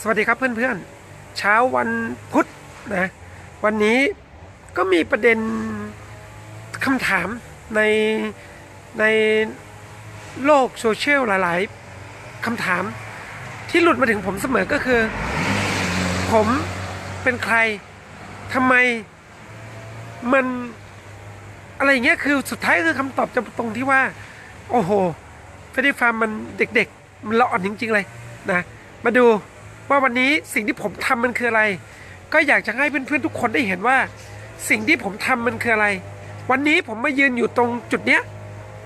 สวัสดีครับเพื่อนๆ เช้าวันพุธนะวันนี้ก็มีประเด็นคำถามในในโลกโซเชียลหลายๆคำถามที่หลุดมาถึงผมเสมอก็คือ ผมเป็นใครทำไมมันอะไรอย่างเงี้ยคือสุดท้ายคือคำตอบจะตรงที่ว่า โอ้โหเฟรดดี้ฟาร์มมันเด็กๆ มันละอ่อนจริงๆเลยนะ มาดูว่าวันนี้สิ่งที่ผมทำมันคืออะไร ก็อยากจะให้เพื่อนๆทุกคนได้เห็นว่า สิ่งที่ผมทำมันคืออะไร วันนี้ผมมายืนอยู่ตรงจุดเนี้ย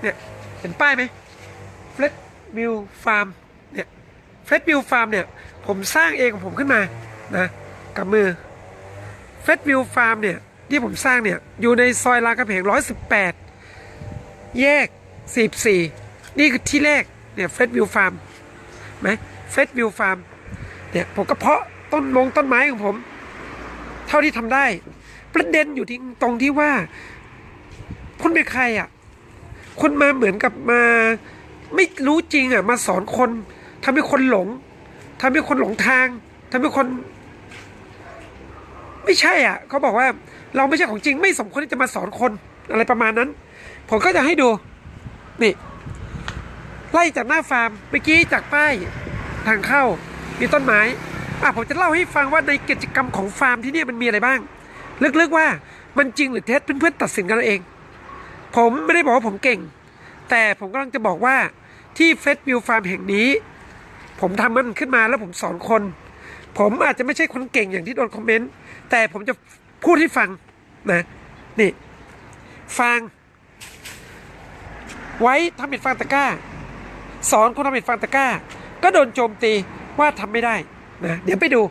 เนี่ยเห็นป้ายไหมเฟล d วิวฟาร์มเนี่ยเฟล d วิวฟาร์มเนี่ยผมสร้างเองของผมขึ้นมานะกับมือเฟล d วิวฟาร์มเนี่ยที่ผมสร้างเนี่ยอยู่ในซอยรามคำแหงร้อยสิบแปดแยกสิบสี่นี่คือที่แรกเนี่ยเฟล d วิวฟาร์มไหม เฟล d วิวฟาร์มเนี่ยผมก็เพาะต้นมงต้นไม้ของผม เท่าที่ทำได้ ประเด็นอยู่ที่ตรงที่ว่า คุณเป็นใครอะคุณมาเหมือนกับมาไม่รู้จริงอะมาสอนคนทำให้คนหลงทำให้คนหลงทางทำให้คน ไม่ใช่อะเขาบอกว่าเราไม่ใช่ของจริง ไม่สมควรที่จะมาสอนคนอะไรประมาณนั้น ผมก็จะให้ดู นี่ ไล่จากหน้าฟาร์มเมื่อกี้จากป้าย ทางเข้ามีต้นไม้อะผมจะเล่าให้ฟังว่าในกิจกรรมของฟาร์มที่นี่มันมีอะไรบ้าง ลึกๆว่ามันจริงหรือเท็จเพื่อนๆตัดสินกันเอาเอง ผมไม่ได้บอกว่าผมเก่ง แต่ผมกำลังจะบอกว่าที่เฟสวิวฟาร์มแห่งนี้ ผมทำมันขึ้นมาแล้วผมสอนคน ผมอาจจะไม่ใช่คนเก่งอย่างที่โดนคอมเมนต์แต่ผมจะพูดให้ฟังนะนี่ฟางไว้ทำเป็นฟางตะก้า สอนคนทำเป็นฟางตะก้า ก็โดนโจมตีว่าทำไม่ได้นะเดี๋ยวไปดู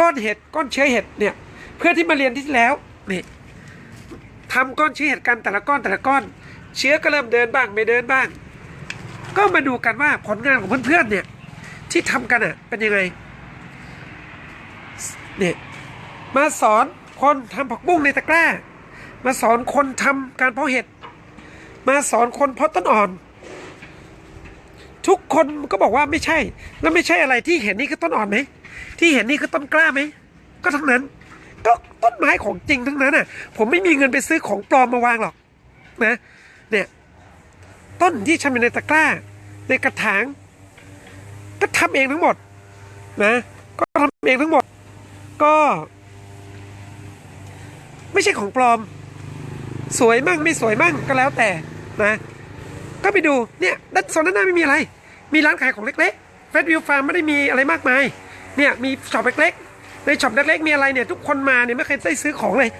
ก้อนเห็ดก้อนเชื้อเห็ดเนี่ย เพื่อนที่มาเรียนที่แล้วนี่ทำก้อนเชื้อเห็ดกันแต่ละก้อนแต่ละก้อน เชื้อก็เริ่มเดินบ้างไม่เดินบ้าง ก็มาดูกันว่าผลงานของเพื่อนๆเนี่ยที่ทำกันอะเป็นยังไงเนี่ยมาสอนคนทำผักบุ้งในตะกร้า มาสอนคนทำการเพาะเห็ด มาสอนคนเพาะต้นอ่อน ทุกคนก็บอกว่าไม่ใช่ แล้วไม่ใช่อะไรที่เห็นนี่คือต้นอ่อนไหมที่เห็นนี่คือต้นกล้าไหมก็ทั้งนั้น ก็ต้นไม้ของจริงทั้งนั้นน่ะ ผมไม่มีเงินไปซื้อของปลอมมาวางหรอกนะเนี่ยต้นที่ทำในตะกร้า ในกระถาง ก็ทำเองทั้งหมดนะ ก็ทำเองทั้งหมด ก็ ไม่ใช่ของปลอม สวยมั่งไม่สวยมั่งก็แล้วแต่นะ ก็ไปดูเนี่ยด้านโซนด้านหน้าไม่มีอะไร มีร้านขายของเล็กๆเฟสวิวฟาร์มไม่ได้มีอะไรมากมาย เนี่ยมีช็อปเล็กๆ ในช็อปเล็กๆมีอะไรเนี่ยทุกคนมาเนี่ยไม่เคยได้ซื้อของเลย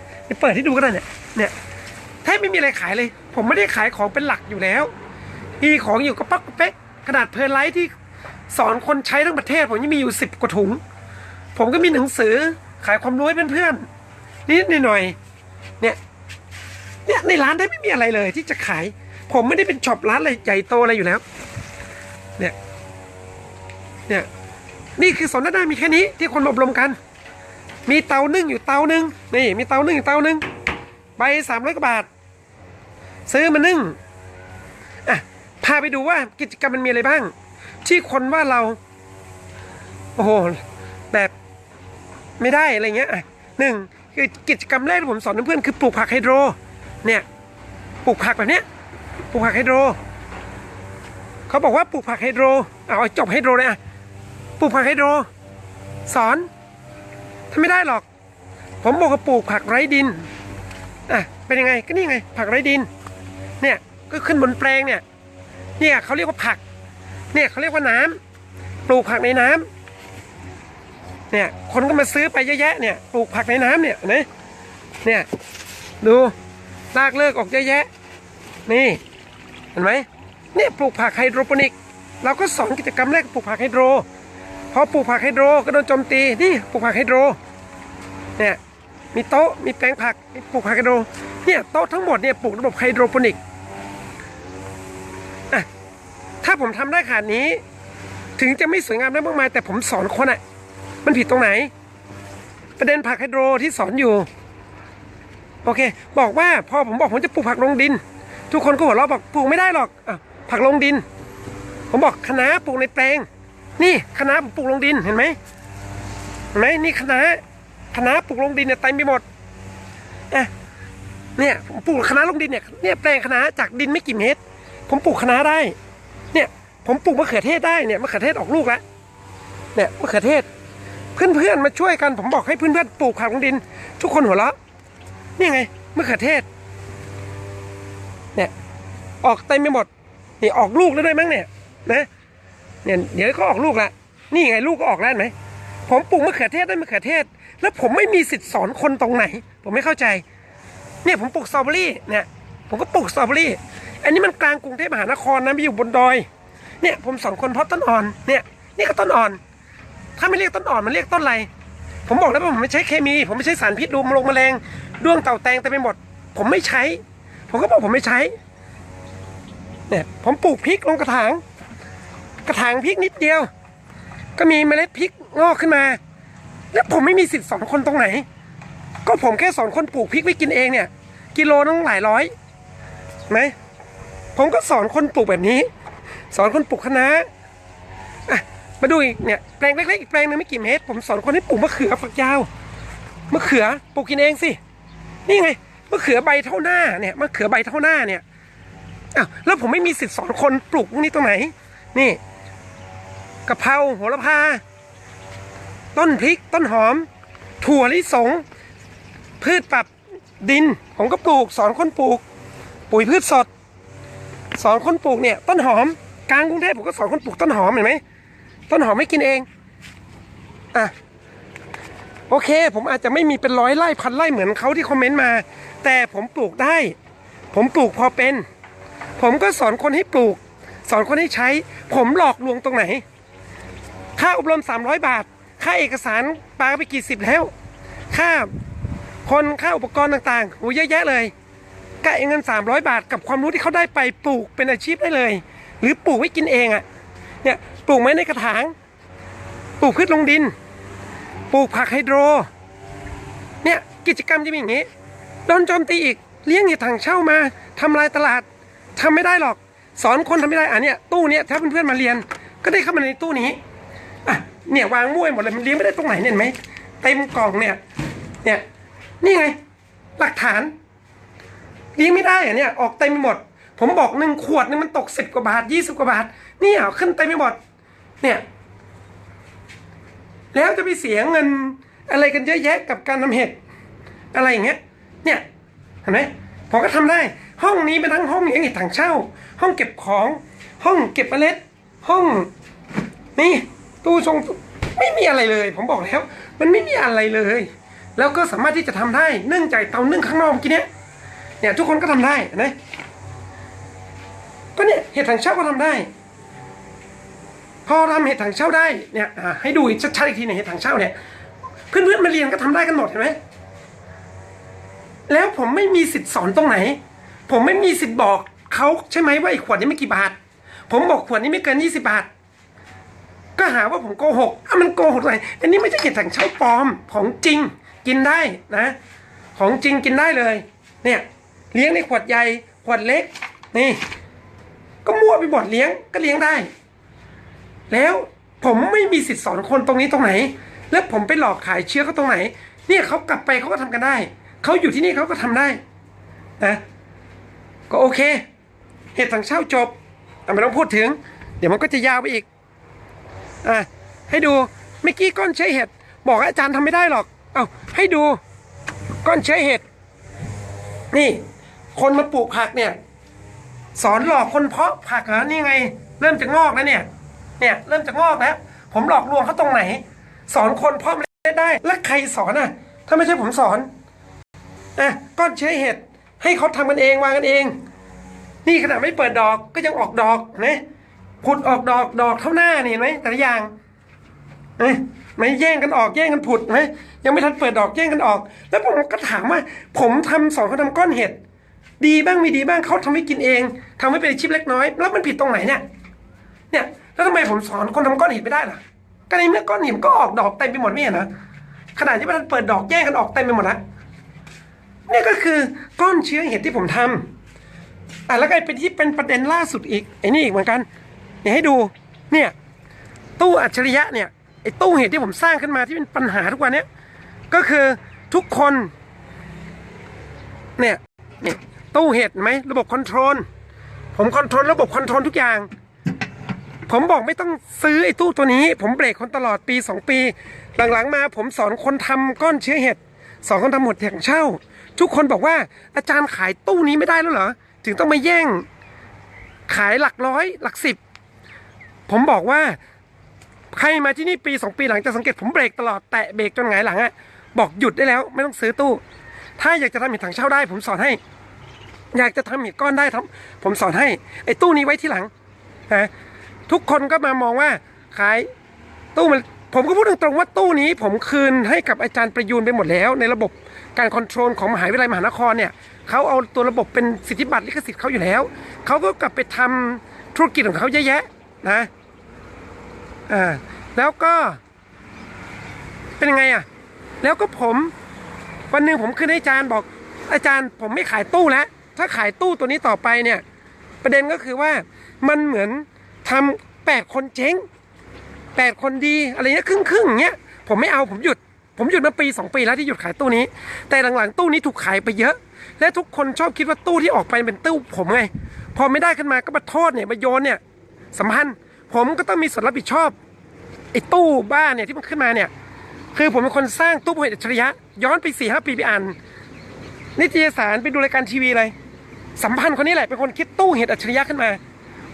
เปิดให้ดูก็ได้เนี่ยเนี่ยแทบไม่มีอะไรขายเลย ผมไม่ได้ขายของเป็นหลักอยู่แล้ว มีของอยู่กระปักกระเป๊กขนาดเพลินไลท์ที่สอนคนใช้ทั้งประเทศ ผมยังมีอยู่สิบกว่าถุง ผมก็มีหนังสือขายความรู้ให้เพื่อนๆนิดหน่อยเนี่ยเนี่ยในร้านได้ไม่มีอะไรเลยที่จะขาย ผมไม่ได้เป็นช็อปร้านอะไรใหญ่โตอะไรอยู่แล้ว เนี่ย เนี่ย นี่คือสนทนามีแค่นี้ที่คนมาอบรมกัน มีเตานึ่งอยู่เตาหนึ่งนี่มีเตานึ่งอยู่เตาหนึ่งใบสามร้อยกว่าบาท ซื้อมานึ่งอะพาไปดูว่ากิจกรรมมันมีอะไรบ้าง ที่คนว่าเรา โอ้โห แบบไม่ได้อะไรเงี้ยอะหนึ่งคือกิจกรรมแรกที่ผมสอนเพื่อนคือปลูกผักไฮโดร เนี่ย ปลูกผักแบบเนี้ย ปลูกผักไฮโดร เขาบอกว่าปลูกผักไฮโดรเอาจบไฮโดรเลยอะปลูกผักไฮโดรสอนทำไม่ได้หรอก ผมบอกว่าปลูกผักไร้ดินอะเป็นยังไงก็นี่ไง ผักไร้ดิน เนี่ยก็ขึ้นบนแปลงเนี่ย เนี่ยเขาเรียกว่าผัก เนี่ยเขาเรียกว่าน้ำปลูกผักในน้ำเนี่ยคนก็มาซื้อไปเยอะแยะเนี่ยปลูกผักในน้ำเนี่ยนะเนี่ยดูรากเลิกออกเยอะแยะ นี่เห็นไหม เนี่ยปลูกผักไฮโดรโปนิก เราก็สอนกิจกรรมแรกปลูกผักไฮโดรพอปลูกผักไฮโดรก็โดนโจมตีนี่ปลูกผักไฮโดรเนี่ยมีโต๊ะมีแปลงผักมีปลูกผักไฮโดรเนี่ยโต๊ะทั้งหมดเนี่ยปลูกระบบไฮโดรโปนิกอะถ้าผมทำได้ขนาดนี้ ถึงจะไม่สวยงามได้มากมาย แต่ผมสอนคนอะมันผิดตรงไหน ประเด็นผักไฮโดรที่สอนอยู่โอเค บอกว่าพอผมบอกผมจะปลูกผักลงดิน ทุกคนก็หัวเราะบอกปลูกไม่ได้หรอกอะ ผักลงดิน ผมบอกคณะปลูกในแปลง นี่คณะผมปลูกลงดินเห็นไหมเห็นไหมนี่คณะคณะปลูกลงดินเนี่ยเต็มไปหมดอะเนี่ยผมปลูกคณะลงดินเนี่ยเนี่ยแปลงคณะจากดินไม่กี่เมตร ผมปลูกคณะได้ เนี่ยผมปลูกมะเขือเทศได้เนี่ยมะเขือเทศออกลูกแล้วเนี่ยมะเขือเทศ เพื่อนๆมาช่วยกัน ผมบอกให้เพื่อนๆปลูกผักลงดิน ทุกคนหัวเราะนี่ไงมะเขือเทศเนี่ยออกเต็มไปหมด นี่ออกลูกแล้วด้วยมั้งเนี่ยนะเนี่ยเดี๋ยวก็ออกลูกละนี่ไงลูกก็ออกแล้วไหมผมปลูกมะเขือเทศได้มะเขือเทศ แล้วผมไม่มีสิทธิ์สอนคนตรงไหน ผมไม่เข้าใจ เนี่ยผมปลูกสตรอเบอรี่เนี่ยผมก็ปลูกสตรอเบอรี่ อันนี้มันกลางกรุงเทพมหานครนะไม่อยู่บนดอย เนี่ยผมสอนคนเพราะต้นอ่อนเนี่ยนี่ก็ต้นอ่อน ถ้าไม่เรียกต้นอ่อนมันเรียกต้นอะไร ผมบอกแล้วว่าผมไม่ใช้เคมี ผมไม่ใช้สารพิษดูมลงแมลงด้วงเต่าแตงเต็มไปหมด ผมไม่ใช้ ผมก็บอกผมไม่ใช้ เนี่ยผมปลูกพริกลงกระถาง กระถางพริกนิดเดียว ก็มีเมล็ดพริกงอกขึ้นมา แล้วผมไม่มีสิทธิ์สอนคนตรงไหน ก็ผมแค่สอนคนปลูกพริกไว้กินเองเนี่ย กิโลต้องหลายร้อยไหมผมก็สอนคนปลูกแบบนี้ สอนคนปลูกคะน้าอะมาดูอีกเนี่ยแปลงเล็กๆอีกแปลงนึงไม่กี่เมตร ผมสอนคนให้ปลูกมะเขือฝักยาวมะเขือปลูกกินเองสินี่ไงมะเขือใบเท่าหน้าเนี่ยมะเขือใบเท่าหน้าเนี่ย อ้าวแล้วผมไม่มีสิทธิ์สอนคนปลูกพวกนี้ตรงไหน นี่กะเพราโหระพา ต้นพริกต้นหอม ถั่วลิสง พืชปรับดิน ผมก็ปลูก สอนคนปลูก ปุ๋ยพืชสด สอนคนปลูกเนี่ย ต้นหอมกลางกรุงเทพผมก็สอนคนปลูกต้นหอมเห็นไหมต้นหอมไม่กินเองอะโอเค ผมอาจจะไม่มีเป็นร้อยไร่พันไร่เหมือนเขาที่คอมเมนต์มา แต่ผมปลูกได้ ผมปลูกพอเป็น ผมก็สอนคนให้ปลูก สอนคนให้ใช้ ผมหลอกลวงตรงไหน ค่าอบรม 300 บาท ค่าเอกสารปาไปกี่สิบแล้ว ค่าคนค่าอุปกรณ์ต่างๆโหเยอะแยะเลยกะเงิน 300 บาทกับความรู้ที่เขาได้ไปปลูกเป็นอาชีพได้เลย หรือปลูกไว้กินเองอะ่ะเนี่ยปลูกไม้ในกระถาง ปลูกพืชลงดิน ปลูกผักไฮโดร เนี่ยกิจกรรมจะมีอย่างนี้โดนโจมตีอีกเลี้ยงเห็ดถังเช่ามาทำลายตลาด ทำไม่ได้หรอก สอนคนทำไม่ได้อะเนี่ยตู้เนี่ยถ้าเพื่อนๆมาเรียน ก็ได้เข้ามาในตู้นี้อะเนี่ยวางมั่วหมดเลยมันเลี้ยงไม่ได้ตรงไหนเนี่ยไหมเต็มกล่องเนี่ย เนี่ยนี่ไง หลักฐานเลี้ยงไม่ได้อะเนี่ยออกเต็มไปหมด ผมบอกหนึ่งขวดนึงมันตกสิบกว่าบาทยี่สิบกว่าบาทเนี่ยขึ้นเต็มไปหมดเนี่ยแล้วจะไปเสียเงินอะไรกันเยอะแยะกับการทำเห็ดอะไรอย่างเงี้ย เนี่ยเห็นไหมผมก็ทำได้ ห้องนี้เป็นทั้งห้องเลี้ยงเห็ดถังเช่า ห้องเก็บของ ห้องเก็บเมล็ด ห้อง นี่ตู้ชงไม่มีอะไรเลย ผมบอกแล้ว มันไม่มีอะไรเลย แล้วก็สามารถที่จะทำได้เนื่องจากเตานึ่งข้างนอกเมื่อกี้เนี้ยเนี่ยทุกคนก็ทำได้นะก็เนี่ยเห็ดถังเช่าก็ทำได้ พอทำเห็ดถังเช่าได้เนี่ยให้ดูชัดๆอีกทีเนี่ยเห็ดถังเช่าเนี่ยเพื่อนๆมาเรียนก็ทำได้กันหมดเห็นไหมแล้วผมไม่มีสิทธิ์สอนตรงไหน ผมไม่มีสิทธิ์บอกเขาใช่ไหมว่าไอ้ขวดนี้ไม่กี่บาท ผมบอกขวดนี้ไม่เกินยี่สิบาท ก็หาว่าผมโกหกอะมันโกหกอะไรอันนี้ไม่ใช่เห็ดถังเช่าปลอมของจริงกินได้นะ ของจริงกินได้เลย เนี่ยเลี้ยงในขวดใหญ่ขวดเล็ก นี่ ก็มั่วไปหมดเลี้ยงก็เลี้ยงได้ แล้วผมไม่มีสิทธิ์สอนคนตรงนี้ตรงไหน แล้วผมไปหลอกขายเชื้อเขาตรงไหน เนี่ยเขากลับไปเขาก็ทำกันได้ เขาอยู่ที่นี่เขาก็ทำได้นะ ก็โอเค เหตุสังเช่าจบแต่ไม่ต้องพูดถึง เดี๋ยวมันก็จะยาวไปอีกอะให้ดูเมื่อกี้ก้อนเชื้อเห็ดบอกอาจารย์ทำไม่ได้หรอก เอาให้ดูก้อนเชื้อเห็ดนี่ คนมาปลูกผักเนี่ย สอนหลอกคนเพาะผักเหรอนี่ไง เริ่มจะงอกแล้วเนี่ย เนี่ยเริ่มจะงอกแล้ว ผมหลอกลวงเขาตรงไหน สอนคนเพาะเมล็ดได้ แล้วใครสอนอะ ถ้าไม่ใช่ผมสอนอะก้อนเชื้อเห็ด ให้เขาทำกันเองวางกันเอง นี่ขนาดไม่เปิดดอกก็ยังออกดอกนะผุดออกดอกดอกเท่าหน้านี่เห็นไหมแต่ละอย่างเอ้ไม่แย่งกันออกแย่งกันผุดไหมยังไม่ทันเปิดดอกแย่งกันออก แล้วผมก็ถามว่า ผมทำสอนเขาทำก้อนเห็ดดีบ้างไม่ดีบ้างเขาทำให้กินเองทำให้เป็นอาชีพเล็กน้อย แล้วมันผิดตรงไหนเนี่ย เนี่ย แล้วทำไมผมสอนคนทำก้อนเห็ดไม่ได้ล่ะก็ในเมื่อก้อนเห็ดมันก็ออกดอกเต็มไปหมดไม่เห็นนะขนาดที่มันเปิดดอกแย่งกันออกเต็มไปหมดแล้ว นี่ก็คือก้อนเชื้อเห็ดที่ผมทำอะแล้วก็เป็นที่เป็นประเด็นล่าสุดอีกไอ้นี่อีกเหมือนกันเดี๋ยวให้ดูเนี่ยตู้อัจฉริยะเนี่ยไอ้ตู้เหตุที่ผมสร้างขึ้นมาที่เป็นปัญหาทุกวันเนี้ยก็คือทุกคนเนี่ยเนี่ยตู้เหตุเห็นไหมระบบคอนโทรลผมคอนโทรลระบบคอนโทรลทุกอย่าง ผมบอกไม่ต้องซื้อไอ้ตู้ตัวนี้ ผมเบรกคนตลอดปีสองปี หลังๆมาผมสอนคนทำก้อนเชื้อเห็ดสอนคนทำหมดแถงเช่า ทุกคนบอกว่าอาจารย์ขายตู้นี้ไม่ได้แล้วเหรอ ถึงต้องมาแย่ง ขายหลักร้อย หลักสิบ ผมบอกว่า ใครมาที่นี่ปีสองปีหลังจะสังเกตผมเบรกตลอดแตะเบรกจนหงายหลังอะบอกหยุดได้แล้ว ไม่ต้องซื้อตู้ ถ้าอยากจะทำเห็ดถังเช่าได้ ผมสอนให้ อยากจะทำเห็ดก้อนได้ทำผมสอนให้ไอ้ตู้นี้ไว้ที่หลังนะทุกคนก็มามองว่าขายตู้มันผมก็พูดตรงๆว่าตู้นี้ ผมคืนให้กับอาจารย์ประยูนไปหมดแล้วในระบบ การคอนโทรลของมหาวิทยาลัยมหานครเนี่ยเขาเอาตัวระบบเป็นสิทธิบัตรลิขสิทธิ์เขาอยู่แล้ว เขาก็กลับไปทำธุรกิจของเขาเยอะแยะนะอ่าแล้วก็ เป็นยังไงอะ แล้วก็ผมวันหนึ่งผมขึ้นให้อาจารย์บอกอาจารย์ผมไม่ขายตู้แล้ว ถ้าขายตู้ตัวนี้ต่อไปเนี่ย ประเด็นก็คือว่ามันเหมือนทำแปดคนเจ๊งแปดคนดีอะไรเงี้ยครึ่งครึ่งๆเงี้ยผมไม่เอาผมหยุด ผมหยุดมาปีสองปีแล้วที่หยุดขายตู้นี้ แต่หลังๆตู้นี้ถูกขายไปเยอะ และทุกคนชอบคิดว่าตู้ที่ออกไปเป็นตู้ผมไง พอไม่ได้ขึ้นมาก็มาโทษเนี่ยมาโยนเนี่ยสัมพันธ์ผมก็ต้องมีส่วนรับผิดชอบไอ้ตู้บ้านเนี่ยที่มันขึ้นมาเนี่ยคือผมเป็นคนสร้างตู้ผลิตอัจฉริยะ ย้อนไปสี่ห้าปีไปอ่านนิตยสารไปดูรายการทีวีเลยสัมพันธ์คนนี้แหละเป็นคนคิดตู้เห็ดอัจฉริยะขึ้นมา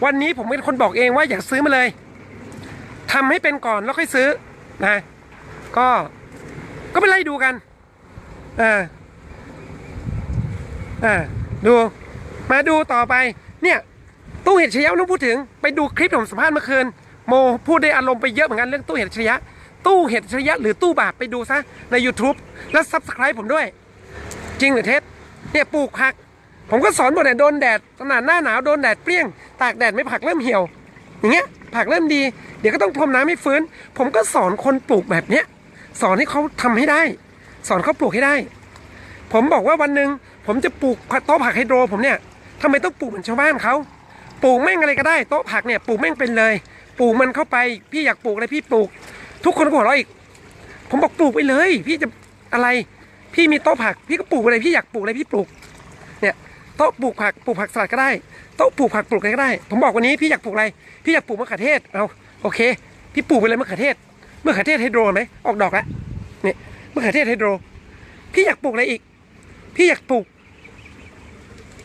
วันนี้ผมเป็นคนบอกเองว่าอย่าซื้อมาเลยทำให้เป็นก่อนแล้วค่อยซื้อนะก็ ก็ไปไล่ดูกันอ่าอ่าดูมาดูต่อไปเนี่ยตู้เห็ดอัจฉริยะต้องพูดถึงไปดูคลิปผมสัมภาษณ์เมื่อคืนโมพูดได้อารมณ์ไปเยอะเหมือนกันเรื่องตู้เห็ดอัจฉริยะ ตู้เห็ดอัจฉริยะ หรือตู้บาปไปดูซะใน YouTube แล้วซับสไคร b e ผมด้วย จริงหรือเท็จเนี่ยปลูกผัก ผมก็สอนหมดเนี่ยโดนแดดขนาดหน้าหนาวโดนแดดเปรี้ยง ตากแดดไม่ผักเริ่มเหี่ยว อย่างเงี้ยผักเริ่มดี เดี๋ยวก็ต้องพรมน้ำให้ฟื้น ผมก็สอนคนปลูกแบบเนี้ย สอนให้เขาทำให้ได้ สอนเขาปลูกให้ได้ ผมบอกว่าวันหนึ่งผมจะปลูกโต๊ะผักไฮโดรผมเนี่ยทำไมต้องปลูกเหมือนชาวบ้านเขาปลูกแม่งอะไรก็ได้โต๊ะผักเนี่ยปลูกแม่งเป็นเลย ปลูกมันเข้าไปพี่อยากปลูกอะไรพี่ปลูก ทุกคนก็บอกเราะอีก ผมบอกปลูกไปเลย พี่จะอะไร พี่มีโต๊ะผัก พี่ก็ปลูกอะไรพี่อยากปลูกอะไรพี่ปลูก เนี่ยโต๊ะปลูกผักปลูกผักสลัดก็ได้โต๊ะปลูกผักปลูกอะไรก็ได้ ผมบอกวันนี้พี่อยากปลูกอะไร พี่อยากปลูกมะเขือเทศเอาโอเค พี่ปลูกไปเลยมะเขือเทศ มะเขือเทศไฮโดรไหมออกดอกแล้วเนี่ยมะเขือเทศไฮโดร พี่อยากปลูกอะไรอีก พี่อยากปลูก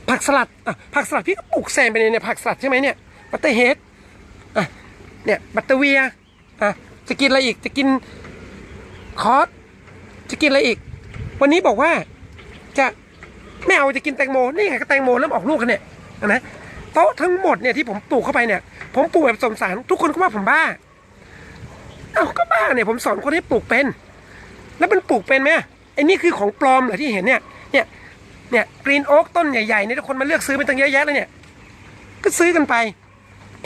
ผักสลัดอะผักสลัดพี่ก็ปลูกแซมไปเลยเนี่ยผักสลัดใช่ไหมเนี่ยบัตเตอร์เฮดอะเนี่ยบัตเตอร์เวียอะจะกินอะไรอีกจะกินคอสจะกินอะไรอีก วันนี้บอกว่าจะไม่เอาจะกินแตงโมนี่ไงก็แตงโมเริ่มออกลูกกันเนี่ยนะโต๊ะทั้งหมดเนี่ยที่ผมปลูกเข้าไปเนี่ย ผมปลูกแบบสมสารทุกคนก็ว่าผมบ้า เอ้าก็ บ้าเนี่ยผมสอนคนให้ปลูกเป็น แล้วมันปลูกเป็นไหมไอ้นี่คือของปลอมเหรอที่เห็นเนี่ย เนี่ย เนี่ยกรีนโอ๊กต้นใหญ่ๆเนี่ยทุกคนมาเลือกซื้อไปตั้งเยอะแยะเลยเนี่ย ก็ซื้อกันไป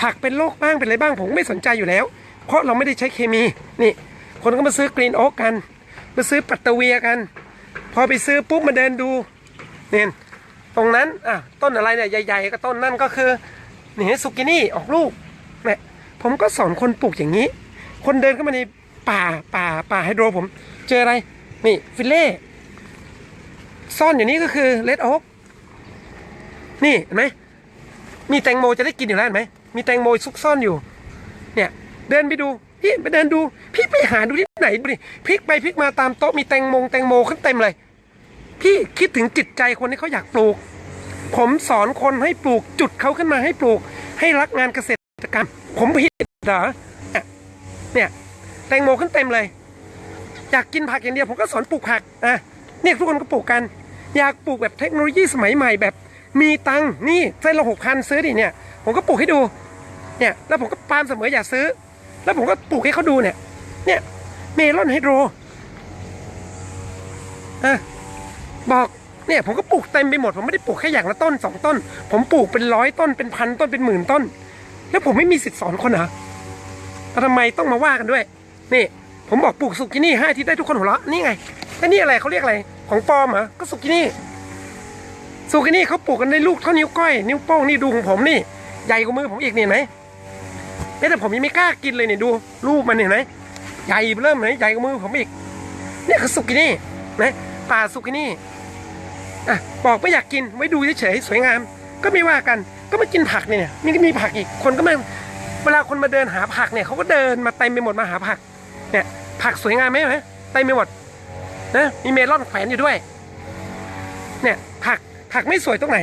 ผักเป็นโรคบ้างเป็นอะไรบ้างผมไม่สนใจอยู่แล้ว เพราะเราไม่ได้ใช้เคมี นี่ คนก็มาซื้อกรีนโอ๊กกัน มาซื้อปัตเตเวียกัน พอไปซื้อปุ๊บมาเดินดู เนี่ย ตรงนั้น อะ ต้นอะไรเนี่ยใหญ่ ๆ ก็ต้นนั่นก็คือนี่สุกินี่ออกลูก เนี่ย ผมก็สอนคนปลูกอย่างนี้ คนเดินเข้ามาใน ป่าป่าป่าไฮโดรผม เจออะไร นี่ฟิลเล่ ซ่อนอยู่นี่ก็คือเลดโอ๊กนี่เห็นไหมมีแตงโมจะได้กินอยู่แล้วเห็นไหมมีแตงโมซุกซ่อนอยู่ เนี่ย เดินไปดูพี่ไปเดินดู พี่ไปหาดูที่ไหนดูดิพลิกไปพลิกมาตามโต๊ะมีแตงโมแตงโมขึ้นเต็มเลย พี่คิดถึงจิตใจคนที่เขาอยากปลูก ผมสอนคนให้ปลูกจุดเขาขึ้นมาให้ปลูก ให้รักงานเกษตรกรรม ผมผิดเหรอเนี่ยเนี่ย แตงโมขึ้นเต็มเลย อยากกินผักอย่างเดียวผมก็สอนปลูกผักอะเนี่ยทุกคนก็ปลูกกัน อยากปลูกแบบเทคโนโลยีสมัยใหม่แบบมีตังนี่เส้นละหกพันซื้อดิเนี่ยผมก็ปลูกให้ดูเนี่ยแล้วผมก็ปาล์มเสมออย่าซื้อ แล้วผมก็ปลูกให้เขาดูเนี่ยเนี่ยเมลอนไฮโดรอะบอกเนี่ยผมก็ปลูกเต็มไปหมด ผมไม่ได้ปลูกแค่อย่างละต้นสองต้น ผมปลูกเป็นร้อยต้นเป็นพันต้นเป็นหมื่นต้น แล้วผมไม่มีสิทธิ์สอนคนเหรอทำไมต้องมาว่ากันด้วย นี่ ผมบอกปลูกสุกินี่ให้ที่ได้ทุกคนหัวเราะนี่ไงแล้วนี่อะไรเขาเรียกอะไร ของปลอมเหรอก็สุกินี่สุกินี่เขาปลูกกันในลูกเท่านิ้วก้อยนิ้วโป้งนี่ดูของผมนี่ใหญ่กว่ามือผมอีกนี่เห็นไหมเนี่ยแต่ผมยังไม่กล้ากินเลยเนี่ยดูรูปมันเห็นไหมใหญ่เริ่มเลยใหญ่กว่ามือผมอีกเนี่ยคือสุกินี่นะป่าสุกินี่อะบอกไม่อยากกินไว้ดูเฉยๆสวยงาม ก็ไม่ว่ากันก็มากินผักเนี่ยมีมีผักอีกคนก็มาเวลาคนมาเดินหาผักเนี่ยเขาก็เดินมาเต็มไปหมดมาหาผัก เนี่ยผักสวยงามไหมไหมเต็มไปหมดนะมีเมลอนแขวนอยู่ด้วย เนี่ยผักผักไม่สวยตรงไหน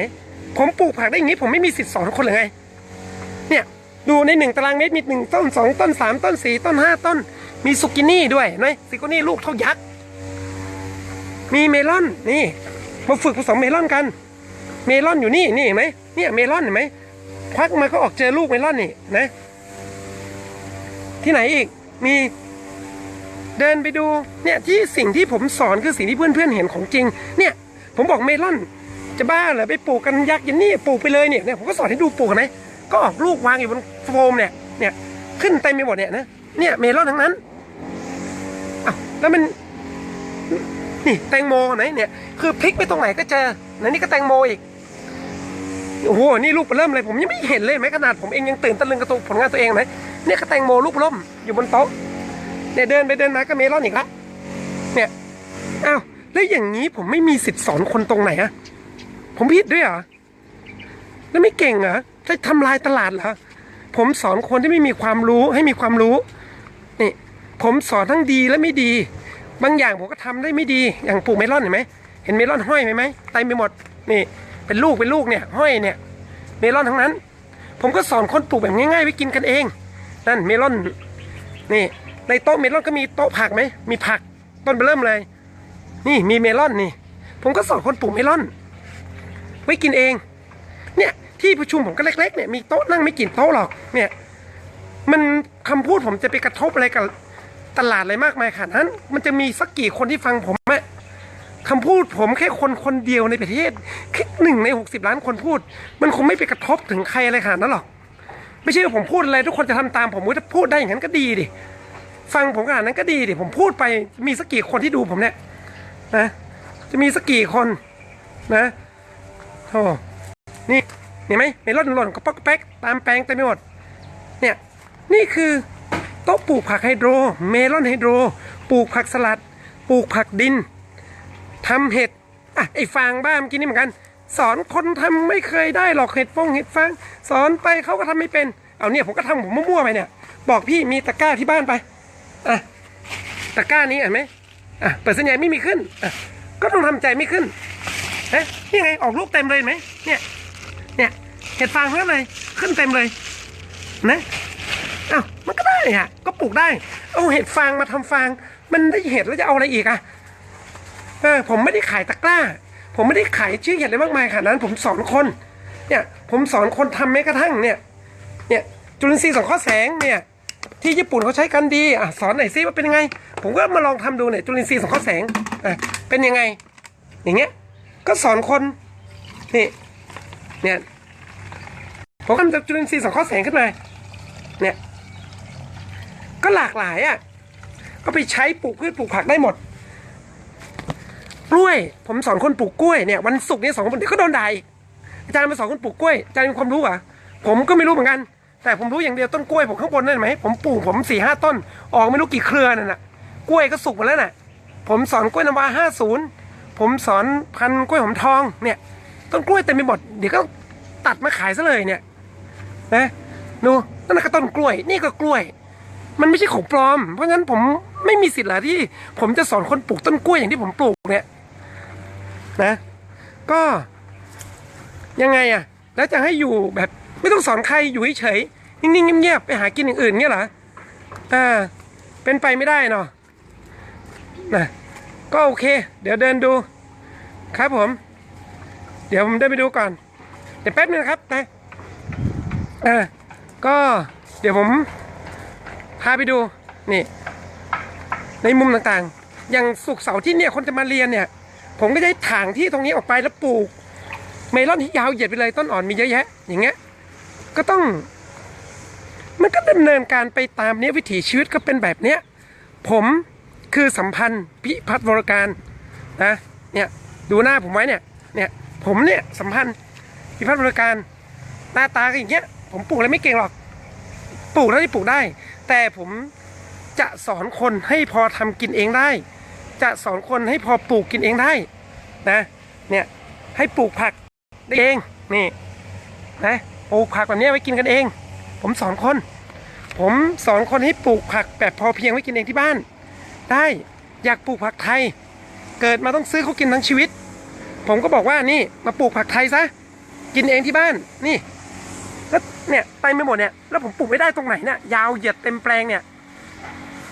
ผมปลูกผักได้อย่างนี้ผมไม่มีสิทธิ์สอนคนเลยไง เนี่ยดูในหนึ่งตารางเมตรมีหนึ่งต้นสองต้นสามต้นสี่ต้นห้าต้น มีซุกินี่ด้วยนะซุกินี่ลูกเท่ายักษ์มีเมลอนนี่มาฝึกผสมเมลอนกัน เมลอนอยู่นี่นี่เห็นไหมเนี่ยเมลอนเห็นไหมควักมาก็ออกเจอลูกเมลอนนี่นะ ที่ไหนอีกมี เดินไปดูเนี่ยที่สิ่งที่ผมสอนคือสิ่งที่เพื่อนๆเห็นของจริง เนี่ย ผมบอกเมลอนจะบ้าเหรอไปปลูกกันยักษ์ยันนี่ปลูกไปเลยเนี่ยเนี่ยผมก็สอนให้ดูปลูกไหมก็ออกลูกวางอยู่บนโฟมเนี่ยเนี่ยขึ้นเต็มไปหมดเนี่ยนะเนี่ยเมลอนทั้งนั้นอ้าวแล้วมันนี่แตงโมไหนเนี่ยคือพลิกไปตรงไหนก็เจอไหนนี่ก็แตงโมอีกโอ้โหนี่ลูกเริ่มเลยผมยังไม่เห็นเลยไหมขนาดผมเองยังตื่นตะลึงกับตัวผลงานตัวเองไหมเนี่ยก็แตงโมลูกล่มอยู่บนโต๊ะ เนี่ยเดินไปเดินมาก็เมลอนอีกละเนี่ยอ้าวแล้วอย่างนี้ผมไม่มีสิทธิ์สอนคนตรงไหนอะผมผิดด้วยเหรอแล้วไม่เก่งเหรอจะทำลายตลาดเหรอผมสอนคนที่ไม่มีความรู้ให้มีความรู้นี่ผมสอนทั้งดีและไม่ดี บางอย่างผมก็ทำได้ไม่ดีอย่างปลูกเมลอนเห็นไหมเห็นเมลอนห้อยไหมไหมเต็มไปหมดนี่เป็นลูกเป็นลูกเนี่ยห้อยเนี่ย เมลอนทั้งนั้น ผมก็สอนคนปลูกแบบง่ายๆไว้กินกันเอง นั่นเมลอนนี่ ในโต๊ะเมลอนก็มีโต๊ะผักไหมมีผักต้นเบอร์เริ่มเลย นี่มีเมลอนนี่ ผมก็สอนคนปลูกเมลอน ไว้กินเอง เนี่ยที่ประชุมผมก็เล็ก ๆ เนี่ยมีโต๊ะนั่งไม่กี่โต๊ะหรอก เนี่ย มันคำพูดผมจะไปกระทบอะไรกับตลาดอะไรมากมายขนาดนั้น มันจะมีสักกี่คนที่ฟังผมอะคำพูดผมแค่คนคนเดียวในประเทศแค่หนึ่งในหกสิบล้านคนพูด มันคงไม่ไปกระทบถึงใครอะไรขนาดนั้นหรอก ไม่ใช่ว่าผมพูดอะไรทุกคนจะทำตามผมถ้าพูดได้อย่างนั้นก็ดีดิ ฟังผมขนาดนั้นก็ดีดิผมพูดไปมีสักกี่คนที่ดูผมเนี่ยนะ จะมีสักกี่คนนะโอ้นี่เห็นไหมเมลอนหล่นก็ป๊อกแป๊กตามแปลงเต็มไปหมดเนี่ยนี่คือโต๊ะปลูกผักไฮโดร เมลอนไฮโดร ปลูกผักสลัด ปลูกผักดินทำเห็ดอะไอ้ฟางบ้ามกี้นี่เหมือนกัน สอนคนทำไม่เคยได้หรอกเห็ดฟงเห็ดฟางสอนไปเขาก็ทำไม่เป็นเอาเนี่ยผมก็ทำผมมั่วๆไปเนี่ย บอกพี่มีตะกร้าที่บ้านไป อะตะกร้านี้เห็นไหมอะเปิดสัญญาณไม่มีขึ้นอะก็ต้องทำใจไม่ขึ้นเอ๊ะนี่ไงออกลูกเต็มเลยไหมเนี่ยเนี่ยเห็ดฟางเท่าไหร่ขึ้นเต็มเลยนะอ้าวมันก็ได้อะก็ปลูกได้ เอาเห็ดฟางมาทำฟาง มันได้เห็ดแล้วจะเอาอะไรอีกอะเออผมไม่ได้ขายตะกร้า ผมไม่ได้ขายชื่อเห็ดอะไรมากมายขนาดนั้น ผมสอนคน เนี่ย ผมสอนคนทำแม้กระทั่งเนี่ย เนี่ยจุลินทรีย์สังเคราะห์แสงเนี่ย ที่ญี่ปุ่นเขาใช้กันดีอะสอนหน่อยซิว่าเป็นยังไง ผมก็มาลองทำดูเนี่ยจุลินทรีย์สังเคราะห์แสงอะเป็นยังไง อย่างเงี้ย ก็สอนคนนี่เนี่ยผมทำจากจุลินทรีย์สังเคราะห์แสงขึ้นมาเนี่ยก็หลากหลายอะก็ไปใช้ปลูกพืชปลูกผักได้หมดกล้วย ผมสอนคนปลูกกล้วยเนี่ยวันศุกร์เนี่ยสองคนเดี๋ยวก็โดนด่าอีกอาจารย์มาสอนคนปลูกกล้วยอาจารย์มีความรู้อะผมก็ไม่รู้เหมือนกัน แต่ผมรู้อย่างเดียวต้นกล้วยผมข้างบนนั่นไหมผมปลูกผมสี่ห้าต้น ออกไม่รู้กี่เครือนั่นน่ะกล้วยก็สุกหมดแล้วน่ะ ผมสอนกล้วยน้ำว้าห้าศูนย์ผมสอนพันกล้วยหอมทองเนี่ย ต้นกล้วยเต็มไปหมดเดี๋ยวก็ตัดมาขายซะเลยเนี่ยนะดูนั่นก็ต้นกล้วย นี่ก็กล้วย มันไม่ใช่ของปลอม เพราะงั้นผมไม่มีสิทธิ์หรอที่ ผมจะสอนคนปลูกต้นกล้วยอย่างที่ผมปลูกเนี่ยนะ ก็ยังไงอะแล้วจะให้อยู่แบบ ไม่ต้องสอนใครอยู่เฉยๆนิ่งๆเงียบๆไปหากินอย่างอื่นเงี้ยเหรออ่าเป็นไปไม่ได้เนาะนะก็โอเค เดี๋ยวเดินดูครับผม เดี๋ยวผมเดินไปดูก่อน เดี๋ยวแป๊บนึงครับนะอ่าก็เดี๋ยวผมพาไปดูนี่ ในมุมต่างๆ อย่างสุกเสาร์ที่เนี่ยคนจะมาเรียนเนี่ย ผมก็จะถางที่ตรงนี้ออกไปแล้วปลูก เมลอนที่ยาวเหยียดไปเลยต้นอ่อนมีเยอะแยะ อย่างเงี้ย ก็ต้อง มันก็ดำเนินการไปตามเนี้ยวิถีชีวิตก็เป็นแบบเนี้ย ผมคือสัมพันธ์พิพัฒน์วรการนะเนี่ยดูหน้าผมไว้เนี่ยเนี่ยผมเนี่ยสัมพันธ์พิพัฒน์วรการหน้าตาก็อย่างเงี้ยผมปลูกอะไรไม่เก่งหรอก ปลูกแล้วที่ปลูกได้ แต่ผมจะสอนคนให้พอทำกินเองได้ จะสอนคนให้พอปลูกกินเองได้นะเนี่ยให้ปลูกผักได้เองนี่นะ ปลูกผักแบบนี้ไว้กินกันเอง ผมสอนคน ผมสอนคนให้ปลูกผักแบบพอเพียงไว้กินเองที่บ้าน ได้อยากปลูกผักไทย เกิดมาต้องซื้อเขากินทั้งชีวิต ผมก็บอกว่านี่มาปลูกผักไทยซะกินเองที่บ้านนี่แล้วเนี่ยไปไม่หมดเนี่ยแล้วผมปลูกไม่ได้ตรงไหนเนี่ยยาวเหยียดเต็มแปลงเนี่ย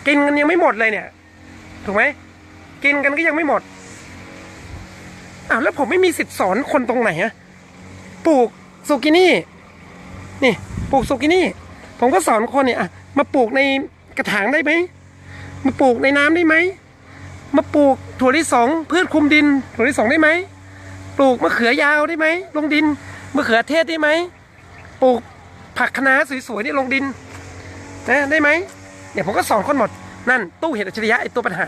กินกันยังไม่หมดเลยเนี่ย ถูกไหมกินกันก็ยังไม่หมดอ้าวแล้วผมไม่มีสิทธิ์สอนคนตรงไหนอะปลูกซูกินี่ นี่ปลูกซูกินี่ ผมก็สอนคนเนี่ยมาปลูกในกระถางได้ไหมมาปลูกในน้ำได้ไหมมาปลูกถั่วลิสงพืชคุมดิน ถั่วลิสงได้ไหมปลูกมะเขือยาวได้ไหมลงดินมะเขือเทศได้ไหมปลูกผักคะน้าสวยๆนี่ลงดินนะได้ไหมเนี่ยผมก็สอนคนหมดนั่นตู้เห็ดอัจฉริยะไอตัวปัญหา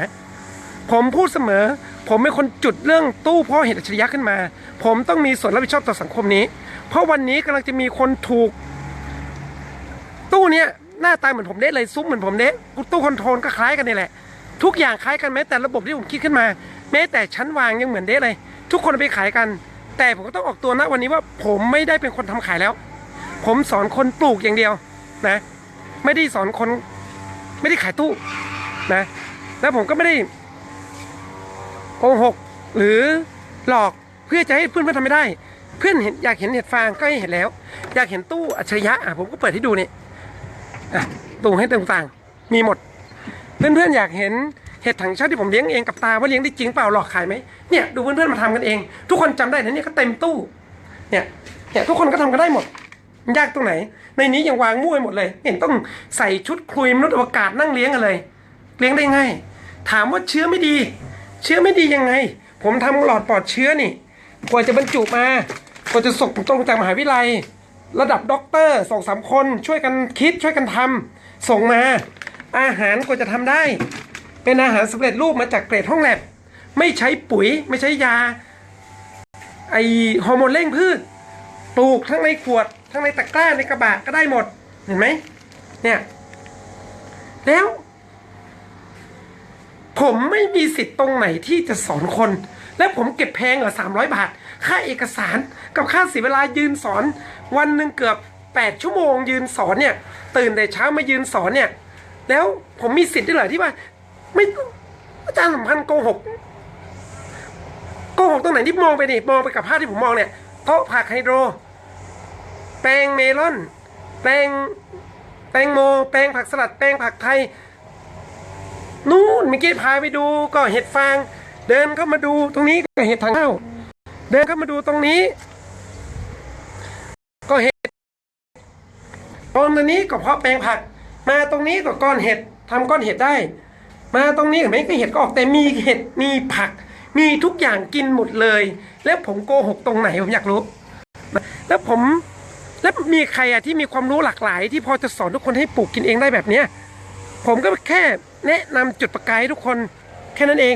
ผมพูดเสมอ ผมเป็นคนจุดเรื่องตู้พ่อเห็ดอัจฉริยะขึ้นมา ผมต้องมีส่วนรับผิดชอบต่อสังคมนี้ เพราะวันนี้กำลังจะมีคนถูก ตู้เนี้ยหน้าตาเหมือนผมเด้เลยซุ้มเหมือนผมเด้ตู้คอนโทรลก็คล้ายกันนี่แหละ ทุกอย่างคล้ายกันแม้แต่ระบบที่ผมคิดขึ้นมา แม้แต่ชั้นวางยังเหมือนเด้เลย ทุกคนเอาไปขายกัน แต่ผมก็ต้องออกตัวนะวันนี้ว่าผมไม่ได้เป็นคนทำขายแล้ว ผมสอนคนปลูกอย่างเดียวนะ ไม่ได้สอนคน ไม่ได้ขายตู้นะ แล้วผมก็ไม่ได้โกหกหรือหลอกเพื่อจะให้เพื่อนเพื่อนทำไม่ได้ เพื่อนเห็นอยากเห็นเห็ดฟางก็ให้เห็นแล้ว อยากเห็นตู้อัจฉริยะอะผมก็เปิดให้ดูนี่อะตู้ให้ต่างๆมีหมด เพื่อนๆอยากเห็นเห็ดถังเช่าที่ผมเลี้ยงเองกับตาว่าเลี้ยงได้จริงเปล่าหลอกขายไหมเนี่ยดูเพื่อนๆมาทำกันเอง ทุกคนจำได้นะเนี่ยก็เต็มตู้เนี่ยเนี่ยทุกคนก็ทำกันได้หมดยากตรงไหน ในนี้ยังวางมั่วไปหมดเลย เห็นต้องใส่ชุดคลุยมนุษย์อวกาศนั่งเลี้ยงกันเลย เลี้ยงได้ง่ายถามว่าเชื้อไม่ดี เชื้อไม่ดียังไง ผมทำหลอดปลอดเชื้อนี่กว่าจะบรรจุมา กว่าจะส่งตรงจากมหาวิทยาลัย ระดับด็อกเตอร์สองสามคนช่วยกันคิดช่วยกันทำส่งมา อาหารกว่าจะทำได้ เป็นอาหารสำเร็จรูปมาจากเกรดห้องแลบ ไม่ใช้ปุ๋ยไม่ใช้ยา ไอฮอร์โมนเร่งพืชปลูกทั้งในขวด ทั้งในตะกร้าในกระบะก็ได้หมดเห็นไหมเนี่ยแล้ว ผมไม่มีสิทธิ์ตรงไหนที่จะสอนคน และผมเก็บแพงเหรอสามร้อยบาท ค่าเอกสารกับค่าเสียเวลายืนสอน วันหนึ่งเกือบแปดชั่วโมง ยืนสอนเนี่ย ตื่นแต่เช้ามายืนสอนเนี่ย แล้วผมมีสิทธิ์ได้เหรอที่ว่า ไม่อาจารย์สัมพันธ์โกหกโกหกตรงไหนที่มองไปนี่มองไปกับภาพที่ผมมองเนี่ยโต๊ะผักไฮโดร แปลงเมลอน แปลงแตงโม แปลงผักสลัด แปลงผักไทยนู่นเมื่อกี้พาไปดูก็เห็ดฟาง เดินเข้ามาดูตรงนี้ก็เห็ดทางเข้า เดินเข้ามาดูตรงนี้ ก็เห็ดตรงนี้ก็เพาะแปลงผัก มาตรงนี้ก็ก้อนเห็ดทำก้อนเห็ดได้ มาตรงนี้เห็นไหมก็เห็ดก็ออกแต่มีเห็ดมีผัก มีทุกอย่างกินหมดเลย แล้วผมโกหกตรงไหนผมอยากรู้ แล้วผมแล้วมีใครอะที่มีความรู้หลากหลาย ที่พอจะสอนทุกคนให้ปลูกกินเองได้แบบเนี้ยผมก็แค่แนะนำจุดประกายให้ทุกคนแค่นั้นเอง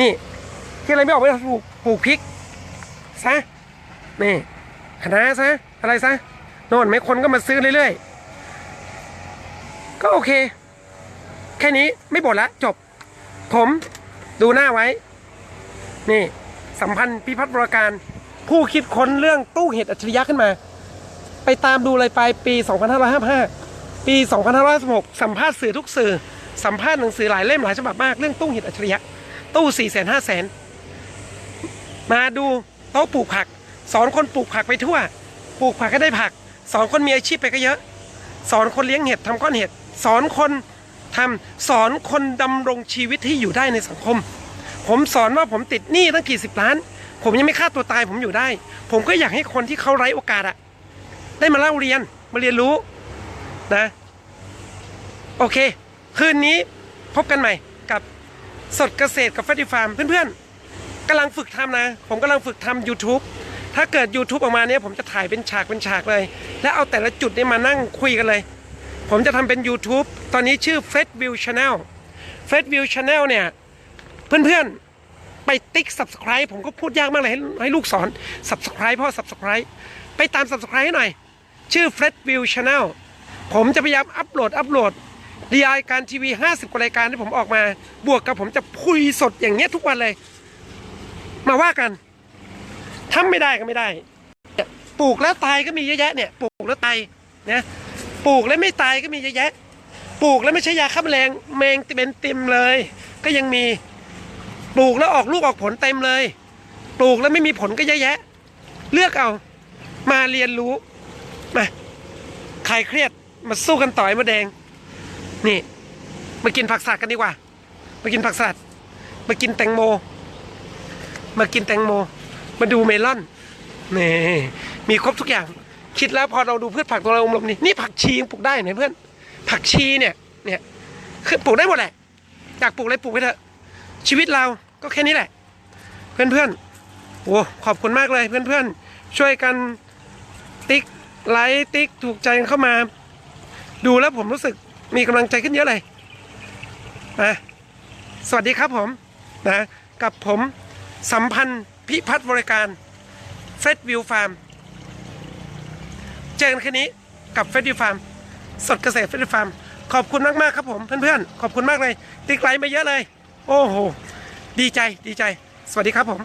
นี่ที่อะไรไม่ออกไปปลูกปลูกพริก ซะนี่คณะซะอะไรซะโน่นไม่คนก็มาซื้อเรื่อยๆ ก็โอเค แค่นี้ไม่บ่นละจบ ผมดูหน้าไว้ นี่ สัมพันธ์พิพัฒน์บรการ ผู้คิดค้นเรื่องตู้เห็ดอัจฉริยะขึ้นมา ไปตามดูเลยไปปี 2555 ปี 2556 สัมภาษณ์สื่อทุกสื่อ สัมภาษณ์หนังสือหลายเล่มหลายฉบับมากเรื่องตู้เห็ดอัจฉริยะ ตู้4 0 0 0 0 5 0 0 0 0 มาดู โต๊ะปลูกผัก สอนคนปลูกผักไปทั่ว ปลูกผักก็ได้ผัก สอนคนมีอาชีพไปก็เยอะ สอนคนเลี้ยงเห็ดทำก้อนเห็ด สอนคนทำสอนคนดำรงชีวิตที่อยู่ได้ในสังคม ผมสอนว่าผมติดหนี้ตั้งกี่สิบล้าน ผมยังไม่ฆ่าตัวตายผมอยู่ได้ ผมก็อยากให้คนที่เขาไร้โอกาสอะได้มาเล่าเรียนมาเรียนรู้นะ โอเค คืนนี้พบกันใหม่กับสดเกษตรกับเฟติฟาร์มเพื่อนๆ กำลังฝึกทำนะ ผมกำลังฝึกทำ YouTube ถ้าเกิด YouTube ออกมาเนี้ยผมจะถ่ายเป็นฉากเป็นฉากเลย แล้วเอาแต่ละจุดนี่มานั่งคุยกันเลย ผมจะทำเป็น YouTube ตอนนี้ชื่อ f r e d View Channel f r e d View Channel เนี่ย เพื่อนๆ ไปติ๊ก subscribe ผมก็พูดยากมากเลยให้ให้ลูกสอน subscribe พ่อ subscribe ไปตาม subscribe ให้หน่อย ชื่อ f r e d View Channel ผมจะพยายามอัปโหลด อัปโหลดรียายการทีวี 50 กว่ารายการที่ผมออกมา บวกกับผมจะคุยสดอย่างเงี้ยทุกวันเลย มาว่ากันทำไม่ได้ก็ไม่ได้ ปลูกแล้วตายก็มีเยอะแยะเนี่ย ปลูกแล้วตายนะปลูกแล้วไม่ตายก็มีเยอะแยะ ปลูกแล้วไม่ใช่ยาฆ่าแมลงแมงเป็นเต็มเลย ก็ยังมีปลูกแล้วออกลูกออกผลเต็มเลย ปลูกแล้วไม่มีผลก็เยอะแยะ เลือกเอามาเรียนรู้มาใครเครียดมาสู้กันต่อยมาแดง นี่ มากินผักสลัดกันดีกว่า มากินผักสลัดมากินแตงโม มากินแตงโม มาดูเมลอนนี่มีครบทุกอย่าง คิดแล้วพอเราดูพืชผักตัวเราอมลมนี่นี่ผักชียังปลูกได้ไหมเพื่อน ผักชีเนี่ยเนี่ยคือปลูกได้หมดแหละอยากปลูกอะไรปลูกไปเถอะชีวิตเราก็แค่นี้แหละ เพื่อนๆโอ้ขอบคุณมากเลยเพื่อนๆ ช่วยกันติ๊กไลค์ติ๊กถูกใจกันเข้ามา ดูแล้วผมรู้สึกมีกำลังใจขึ้นเยอะเลยนะสวัสดีครับผมนะกับผม สัมพันธ์พิพัฒน์บริการเฟสวิวฟาร์มเจอกันคืนนี้กับเฟสวิวฟาร์มสดเกษตรเฟสวิวฟาร์มขอบคุณมากๆครับผมเพื่อนๆ ขอบคุณมากเลย ติ๊กไลค์มาเยอะเลย โอ้โห ดีใจดีใจ สวัสดีครับผม